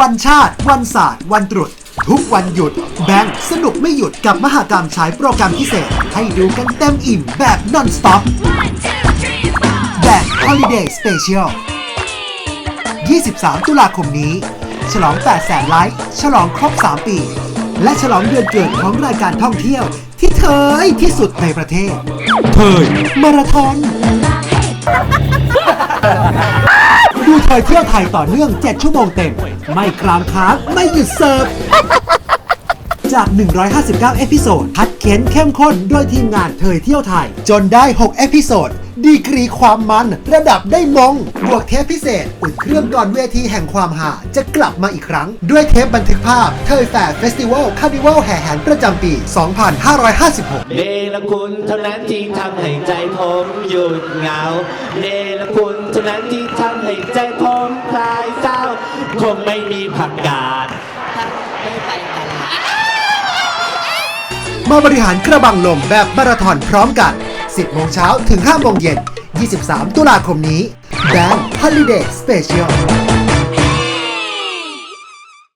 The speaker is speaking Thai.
วันชาติ วันศาสตร์ วันตรุษ ทุกวันหยุด แบงค์สนุกไม่หยุดกับมหากรรมฉายโปรแกรมพิเศษ ให้ดูกันเต็มอิ่มแบบนอนสต็อปแบงค์ฮอลิเดย์สเปเชียล23 ตุลาคมนี้ ฉลอง 8 แสนไลค์ฉลองครบ 3 ปี และฉลองเดือนเกิดของรายการท่องเที่ยว ที่เทยที่สุดในประเทศเทยมาราธอน เทยเที่ยวไทยต่อเนื่อง 7 ชั่วโมงเต็ม ไม่กลางค้างไม่หยุดเสิร์ฟ จาก 159 เอพิโซดคัดเค้นเข้มข้นโดยทีมงานเทยเที่ยวไทย จนได้ 6 เอพิโซด ดีกรีความมันระดับได้มง บวกเทปพิเศษ อุ่นเครื่องก่อนเวทีแห่งความหา จะกลับมาอีกครั้ง ด้วยเทปบันทึกภาพเทยแฟร์เฟสติวัลคาร์นิวัลแห่แหนประจำปี 2556 เนรคุณเท่านั้นที่ทำให้ใจผมหยุดเหงา เนรคุณเท่านั้นที่ทำให้ใจผมคลายเศร้า คงไม่มีผักกาด มาบริหารกระบังลมแบบมาราธอนพร้อมกัน 10 โมงเช้าถึง 5 โมงเย็น 23 ตุลาคมนี้แบงค์ฮอลิเดย์สเปเชียล